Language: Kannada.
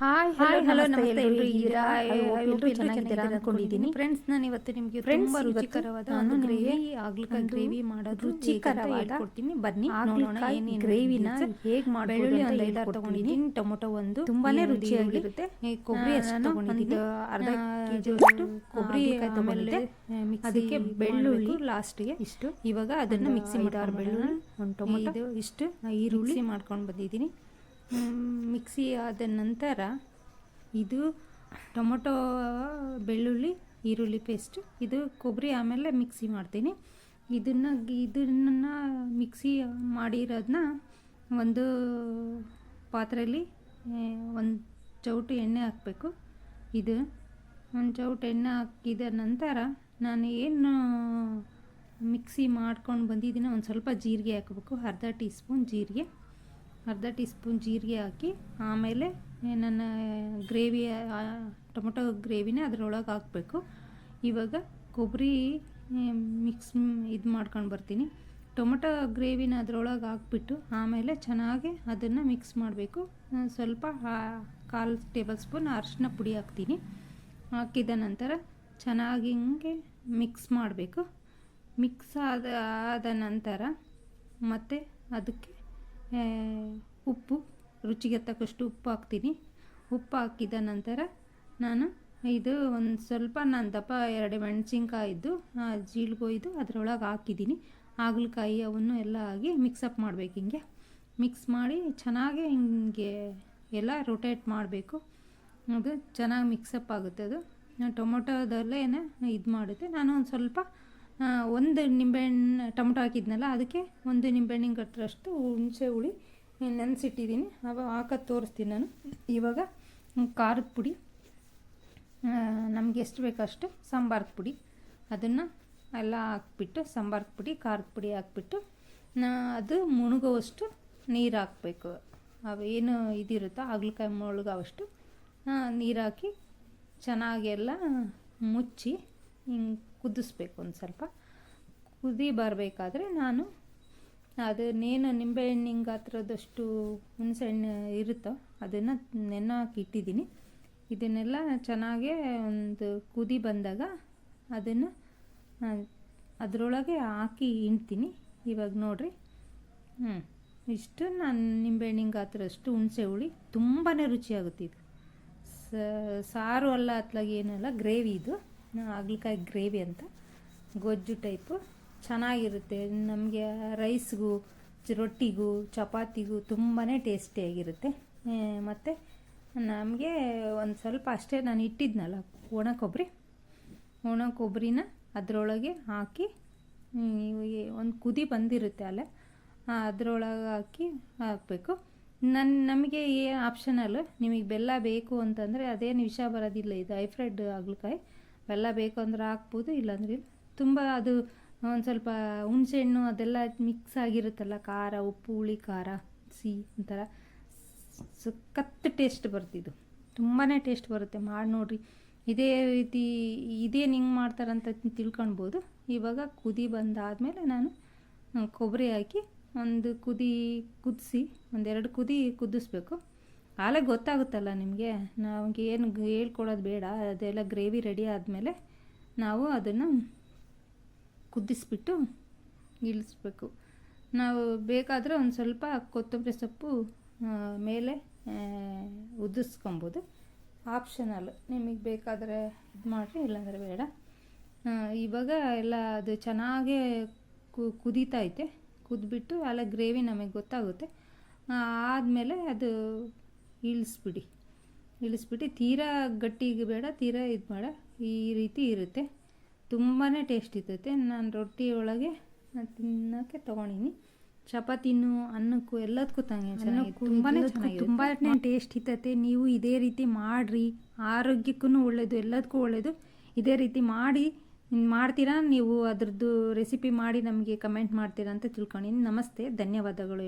ಹಾಯ್ ಹಾಯ್ ಹಲೋ ನಮಸ್ತೆ hope ಎಲ್ರು ಎಲ್ರು ಚೆನ್ನಾಗಿದ್ದೀರಾ ಅನ್ಕೊಂಡಿದ್ದೀನಿ. ಫ್ರೆಂಡ್ಸ್ ನಾನು ಇವತ್ತು ನಿಮಗೆ ತುಂಬಾ ರುಚಿಕರವಾದ ನಾನು ಗ್ರೇವಿ ಆಗ್ಲಿಕಾಯಿ ಗ್ರೇವಿ ಮಾಡೋದು ರುಚಿಕರವಾದ ಕೊಡ್ತೀನಿ ಬನ್ನಿ ನೋಡೋಣ ಏನೇನು ಗ್ರೇವಿನ. ಹೇಗ್ ಬೆಳ್ಳುಳ್ಳಿ ಅಂತ ಒಂದು ಐದಾರು. ತಗೊಂಡಿದ್ದೀನಿ ಟೊಮೊಟೊ ಒಂದು ತುಂಬಾನೇ ರುಚಿಯಾಗಿರುತ್ತೆ. ಕೊಬ್ಬರಿ ಅಷ್ಟು ತಗೊಂಡಿದ್ದೀನಿ ಅರ್ಧ ಕೆಜಿ ಅಷ್ಟು ಕೊಬ್ಬರಿ ತಗೊಂಡಿದ್ದೆ. ಅದಕ್ಕೆ ಬೆಳ್ಳುಳ್ಳಿ ಲಾಸ್ಟ್ಗೆ ಇಷ್ಟು ಇವಾಗ ಅದನ್ನ ಮಿಕ್ಸಿ ಮಾಡಿ ಬೆಳ್ಳುಳ್ಳಿ. ಒಂದು ಟೊಮೊಟೊ, ಇಷ್ಟು ಈರುಳ್ಳಿ ಮಾಡ್ಕೊಂಡು ಬಂದಿದ್ದೀನಿ ಮಿಕ್ಸಿ ಆದ ನಂತರ ಇದು ಟೊಮೊಟೊ, ಬೆಳ್ಳುಳ್ಳಿ, ಈರುಳ್ಳಿ ಪೇಸ್ಟ್ ಇದು ಕೊಬ್ಬರಿ ಆಮೇಲೆ ಮಿಕ್ಸಿ ಮಾಡ್ತೀನಿ. ಇದನ್ನು ಇದನ್ನು ಮಿಕ್ಸಿ ಮಾಡಿರೋದನ್ನ ಒಂದು ಪಾತ್ರೆಯಲ್ಲಿ ಒಂದು ಚೌಟು ಎಣ್ಣೆ ಹಾಕಬೇಕು. ಇದು ಒಂದು ಚೌಟು ಎಣ್ಣೆ ಹಾಕಿದ ನಂತರ ನಾನು ಏನು ಮಿಕ್ಸಿ ಮಾಡ್ಕೊಂಡು ಬಂದಿದ್ದೀನಿ, ಒಂದು ಸ್ವಲ್ಪ ಜೀರಿಗೆ ಹಾಕಬೇಕು, ಅರ್ಧ ಟೀ ಸ್ಪೂನ್ ಜೀರಿಗೆ. ಅರ್ಧ ಟೀ ಸ್ಪೂನ್ ಜೀರಿಗೆ ಹಾಕಿ, ಆಮೇಲೆ ನನ್ನ ಗ್ರೇವಿ ಟೊಮೊಟೊ ಗ್ರೇವಿನೇ ಅದರೊಳಗೆ ಹಾಕಬೇಕು. ಇವಾಗ ಕೊಬ್ಬರಿ ಮಿಕ್ಸ್ ಇದು ಮಾಡ್ಕೊಂಡು ಬರ್ತೀನಿ. ಟೊಮೊಟೊ ಗ್ರೇವಿನ ಅದರೊಳಗೆ ಹಾಕ್ಬಿಟ್ಟು, ಆಮೇಲೆ ಚೆನ್ನಾಗಿ ಅದನ್ನು ಮಿಕ್ಸ್ ಮಾಡಬೇಕು. ಸ್ವಲ್ಪ ಕಾಲು ಟೇಬಲ್ ಸ್ಪೂನ್ ಅರಶಿನ ಪುಡಿ ಹಾಕ್ತೀನಿ. ಹಾಕಿದ ನಂತರ ಚೆನ್ನಾಗಿ ಹಿಂಗೆ ಮಿಕ್ಸ್ ಮಾಡಬೇಕು. ಮಿಕ್ಸ್ ಆದ ಆದ ನಂತರ ಮತ್ತು ಅದಕ್ಕೆ ಉಪ್ಪು, ರುಚಿಗೆ ತಕ್ಕಷ್ಟು ಉಪ್ಪು ಹಾಕ್ತೀನಿ. ಉಪ್ಪು ಹಾಕಿದ ನಂತರ ನಾನು ಇದು ಒಂದು ಸ್ವಲ್ಪ ನಾನು ದಪ್ಪ ಎರಡು ಮೆಣಸಿನ್ಕಾಯಿದ್ದು ಜೀಳ್ಗೊಯ್ದು ಅದರೊಳಗೆ ಹಾಕಿದ್ದೀನಿ. ಹಾಗಲಕಾಯಿ ಅವನ್ನು ಎಲ್ಲ ಆಗಿ ಮಿಕ್ಸಪ್ ಮಾಡಬೇಕು ಹಿಂಗೆ. ಮಿಕ್ಸ್ ಮಾಡಿ ಚೆನ್ನಾಗಿ ಹಿಂಗೆ ಎಲ್ಲ ರೊಟೇಟ್ ಮಾಡಬೇಕು. ಅದು ಚೆನ್ನಾಗಿ ಮಿಕ್ಸಪ್ ಆಗುತ್ತೆ ಅದು. ಟೊಮೊಟೊದಲ್ಲೇ ಇದು ಮಾಡುತ್ತೆ. ನಾನು ಒಂದು ಸ್ವಲ್ಪ ಒಂದು ನಿಂಬೆಹಣ್ಣು, ಟೊಮೊಟೊ ಹಾಕಿದ್ನಲ್ಲ, ಅದಕ್ಕೆ ಒಂದು ನಿಂಬೆಹಣ್ಣಿನ ಕಟ್ಟರಷ್ಟು ಹುಣಸೆ ಹುಳಿ ನೆನೆಸಿಟ್ಟಿದ್ದೀನಿ ಅವ ಹಾಕೋದು ತೋರಿಸ್ತೀನಿ ನಾನು. ಇವಾಗ ಖಾರದ ಪುಡಿ ನಮಗೆ ಎಷ್ಟು ಬೇಕಷ್ಟು ಸಾಂಬಾರದ ಪುಡಿ. ಅದನ್ನು ಎಲ್ಲ ಹಾಕ್ಬಿಟ್ಟು, ಸಾಂಬಾರದ ಪುಡಿ, ಖಾರದ ಪುಡಿ ಹಾಕ್ಬಿಟ್ಟು, ನಾ ಅದು ಮುಳುಗುವಷ್ಟು ನೀರು ಹಾಕಬೇಕು. ಅವೇನು ಇದಿರುತ್ತೋ ಹಾಗಲಕಾಯಿ ಮುಳುಗೋವಷ್ಟು ನೀರು ಹಾಕಿ ಚೆನ್ನಾಗೆಲ್ಲ ಮುಚ್ಚಿ ಹಿಂಗೆ ಕುದಿಸ್ಬೇಕು ಒಂದು ಸ್ವಲ್ಪ. ಕುದಿ ಬರಬೇಕಾದ್ರೆ ನಾನು ಅದನ್ನೇನು ನಿಂಬೆಹಣ್ಣಿನ ಗಾತ್ರದಷ್ಟು ಹುಣಸೆಹಣ್ಣು ಇರುತ್ತೋ ಅದನ್ನು ನೆನೆ ಹಾಕಿ ಇಟ್ಟಿದ್ದೀನಿ. ಇದನ್ನೆಲ್ಲ ಚೆನ್ನಾಗೆ ಒಂದು ಕುದಿ ಬಂದಾಗ ಅದನ್ನು ಅದರೊಳಗೆ ಹಾಕಿ ಹಿಂಡ್ತೀನಿ. ಇವಾಗ ನೋಡಿರಿ. ಹ್ಞೂ ಇಷ್ಟು ನಾನು ನಿಂಬೆಹಣ್ಣಿನ ಹತ್ರಷ್ಟು ಹುಣಸೆ ಹುಳಿ ತುಂಬಾ ರುಚಿಯಾಗುತ್ತೆ ಇದು. ಸಾರು ಅಲ್ಲ ಅತ್ಲಾಗ ಏನಲ್ಲ ಗ್ರೇವಿ ಇದು. ಹಾಗಲಕಾಯಿ ಗ್ರೇವಿ ಅಂತ. ಗೊಜ್ಜು ಟೈಪು. ಚೆನ್ನಾಗಿರುತ್ತೆ. ನಮಗೆ ರೈಸ್ಗೂ, ರೊಟ್ಟಿಗೂ, ಚಪಾತಿಗೂ ತುಂಬಾ ಟೇಸ್ಟಿಯಾಗಿರುತ್ತೆ. ಮತ್ತು ನಮಗೆ ಒಂದು ಸ್ವಲ್ಪ ಅಷ್ಟೇ ನಾನು ಇಟ್ಟಿದ್ನಲ್ಲ ಒಣ ಕೊಬ್ಬರಿ ಒಣ ಕೊಬ್ಬರಿನ ಅದರೊಳಗೆ ಹಾಕಿ ಒಂದು ಕುದಿ ಬಂದಿರುತ್ತೆ ಅಲ್ಲೇ ಅದರೊಳಗೆ ಹಾಕಿ ಹಾಕಬೇಕು. ನನ್ನ ನಮಗೆ ಏ ಆಪ್ಷನಲ್ ನಿಮಗೆ ಬೆಲ್ಲ ಬೇಕು ಅಂತಂದರೆ ಅದೇನು ವಿಷ ಬರೋದಿಲ್ಲ. ಇದು ಹೈಫ್ರೈಡ್ ಹಾಗಲಕಾಯಿ, ಬೆಲ್ಲ ಬೇಕು ಅಂದ್ರೆ ಹಾಕ್ಬೋದು, ಇಲ್ಲಾಂದ್ರೆ ಇಲ್ಲ. ತುಂಬ ಅದು ಒಂದು ಸ್ವಲ್ಪ ಹುಣಸೆಹಣ್ಣು ಅದೆಲ್ಲ ಮಿಕ್ಸ್ ಆಗಿರುತ್ತಲ್ಲ, ಖಾರ, ಉಪ್ಪು, ಹುಳಿ, ಖಾರ, ಸಿಹಿ ಒಂಥರ. ಸಖತ್ ಟೇಸ್ಟ್ ಬರ್ತಿದ್ದು ತುಂಬಾ ಟೇಸ್ಟ್ ಬರುತ್ತೆ. ಮಾಡಿ ನೋಡ್ರಿ. ಇದೇ ರೀತಿ ಇದೇನು ಹಿಂಗೆ ಮಾಡ್ತಾರಂತ ತಿಳ್ಕೊಳ್ಬೋದು ಇವಾಗ ಕುದಿ ಬಂದಾದಮೇಲೆ ನಾನು ಕೊಬ್ಬರಿ ಹಾಕಿ ಒಂದು ಕುದಿ, ಕುದಿಸಿ, ಒಂದೆರಡು ಕುದಿ ಕುದಿಸ್ಬೇಕು. ಆಲೇ ಗೊತ್ತಾಗುತ್ತಲ್ಲ ನಿಮಗೆ? ನಮಗೆ ಏನು ಹೇಳ್ಕೊಡೋದು ಬೇಡ. ಅದೆಲ್ಲ ಗ್ರೇವಿ ರೆಡಿ ಆದಮೇಲೆ ನಾವು ಅದನ್ನು ಕುದಿಸ್ಬಿಟ್ಟು ಇಳಿಸ್ಬೇಕು. ನಾವು ಬೇಕಾದರೆ ಒಂದು ಸ್ವಲ್ಪ ಕೊತ್ತಂಬರಿ ಸೊಪ್ಪು ಮೇಲೆ ಉದಿಸ್ಕೊಬೋದು ಆಪ್ಷನಲ್ ನಿಮಗೆ ಬೇಕಾದರೆ ಇದು ಮಾಡಿರಿ, ಇಲ್ಲಾಂದರೆ ಬೇಡ. ಇವಾಗ ಎಲ್ಲ ಅದು ಚೆನ್ನಾಗೇ ಕುದೀತಾ ಐತೆ. ಕುದ್ಬಿಟ್ಟು ಅಲ್ಲ ಗ್ರೇವಿ ನಮಗೆ ಗೊತ್ತಾಗುತ್ತೆ. ಆದಮೇಲೆ ಅದು ಇಳಿಸ್ಬಿಡಿ. ಇಳಿಸ್ಬಿಟ್ಟು ತೀರಾ ಗಟ್ಟಿಗೆ ಬೇಡ, ತೀರಾ ಇದು ಬೇಡ ಈ ರೀತಿ ಇರುತ್ತೆ. ತುಂಬಾ ಟೇಸ್ಟ್ ಇರ್ತೈತೆ. ನಾನು ರೊಟ್ಟಿ ಒಳಗೆ ತಿನ್ನೋಕ್ಕೆ ತೊಗೊಂಡಿನಿ. ಚಪಾತಿನು ಅನ್ನಕ್ಕೂ ಎಲ್ಲದಕ್ಕೂ ತಂಗೆ ತುಂಬಾ ತುಂಬಾ ಟೇಸ್ಟ್ ಇರ್ತೈತೆ. ನೀವು ಇದೇ ರೀತಿ ಮಾಡಿರಿ. ಆರೋಗ್ಯಕ್ಕೂ ಒಳ್ಳೆಯದು ಎಲ್ಲದಕ್ಕೂ ಒಳ್ಳೆಯದು ಇದೇ ರೀತಿ ಮಾಡಿ ಮಾಡ್ತೀರಾ? ನೀವು ಅದ್ರದ್ದು ರೆಸಿಪಿ ಮಾಡಿ ನಮಗೆ ಕಮೆಂಟ್ ಮಾಡ್ತೀರಾ ಅಂತ ತಿಳ್ಕೊಂಡಿನಿ. ನಮಸ್ತೆ. ಧನ್ಯವಾದಗಳು